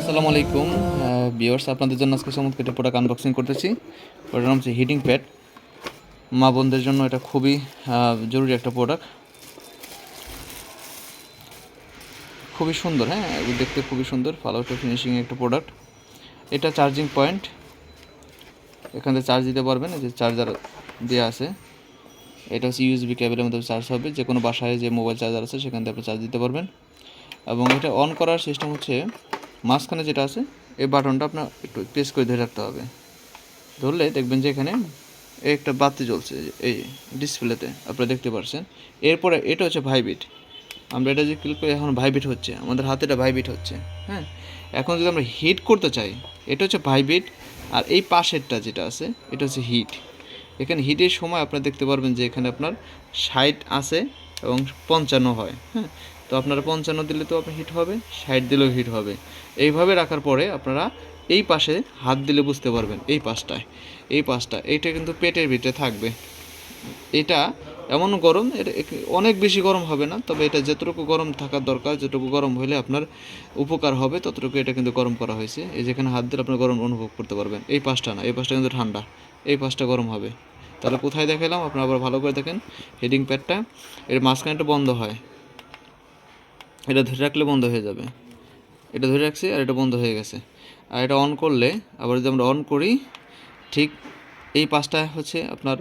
আসসালামু আলাইকুম। বিয়ার্স আপনাদের জন্য আজকে চমৎকার একটা প্রোডাক্ট আনবক্সিং করতেছি। নাম হচ্ছে হিটিং প্যাড মা বোনদের জন্য এটা খুবই জরুরি একটা প্রোডাক্ট খুবই সুন্দর হ্যাঁ? দেখতে খুবই সুন্দর একটা ফিনিশিং একটা প্রোডাক্ট এটা চার্জিং পয়েন্ট এখান থেকে চার্জ দিতে পারবেন যে চার্জার দেওয়া আছে। এটা হচ্ছে ইউএসবি কেবলের মধ্যে চার্জ হবে, যে কোনো বাসায় যে মোবাইল চার্জার আছে, সেখান থেকে আপনি চার্জ দিতে পারবেন। এবং এটা অন করার সিস্টেম হচ্ছে, মাঝখানে যেটা আছে, এই বাটনটা আপনার একটু প্রেস করে ধরে রাখতে হবে। ধরলে দেখবেন যে এখানে একটা বাতি জ্বলছে, এই ডিসপ্লেতে আপনারা দেখতে পাচ্ছেন এরপরে এটা হচ্ছে ভাইবিট আমরা এটা যে ক্লিক করি, এখন ভাইবিট হচ্ছে, আমাদের হাতে এটা ভাইবিট হচ্ছে হ্যাঁ? এখন যদি আমরা হিট করতে চাই, এটা হচ্ছে ভাইবিট আর এই পাশেরটা যেটা আছে, এটা হচ্ছে হিট এখানে হিটের সময় আপনারা দেখতে পারবেন যে এখানে আপনার ষাট আছে এবং পঞ্চান্ন হয় হ্যাঁ? তো আপনারা পঞ্চান্ন দিলে তো আপনার হিট হবে, ষাট দিলেও হিট হবে। এইভাবে রাখার পরে আপনারা এই পাশে হাত দিলে বুঝতে পারবেন, এই পাশটায়, এই পাশটা, এইটা কিন্তু পেটের ভিতরে থাকবে। এটা এমন গরম এটা অনেক বেশি গরম হবে না, তবে এটা যতটুকু গরম থাকার দরকার যতটুকু গরম হলে আপনার উপকার হবে, ততটুকু এটা কিন্তু গরম করা হয়েছে। এই যেখানে হাত দিলে আপনার গরম অনুভব করতে পারবেন। এই পাশটা না, এই পাশটা কিন্তু ঠান্ডা, এই পাশটা গরম হবে। তাহলে কোথায় দেখালাম আপনারা আবার ভালো করে দেখেন হেডিং প্যাডটা এর মাঝখানেটা বন্ধ হয়। এটা ধরে রাখলে বন্ধ হয়ে যাবে। এটা ধরে রাখছি আর এটা বন্ধ হয়ে গেছে। আর এটা অন করলে, আবার যদি আমরা অন করি, ঠিক এই পাশটা হচ্ছে আপনার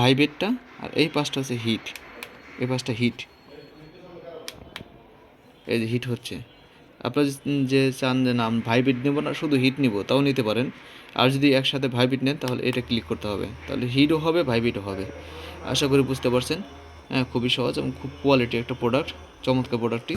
ভাইব্রেটটা আর এই পাশটা হচ্ছে হিট এই পাশটা হিট এই যে হিট হচ্ছে। আপনারা যে- চান যে নাম ভাইব্রেট নেব না, শুধু হিট নিব, তাও নিতে পারেন। আর যদি একসাথে ভাইব্রেট নেন, তাহলে এটা ক্লিক করতে হবে। তাহলে হিটও হবে ভাইব্রেটও হবে। আশা করি বুঝতে পারছেন। হ্যাঁ খুবই সহজ এবং খুব কোয়ালিটি একটা প্রোডাক্ট চমৎকার প্রোডাক্টটি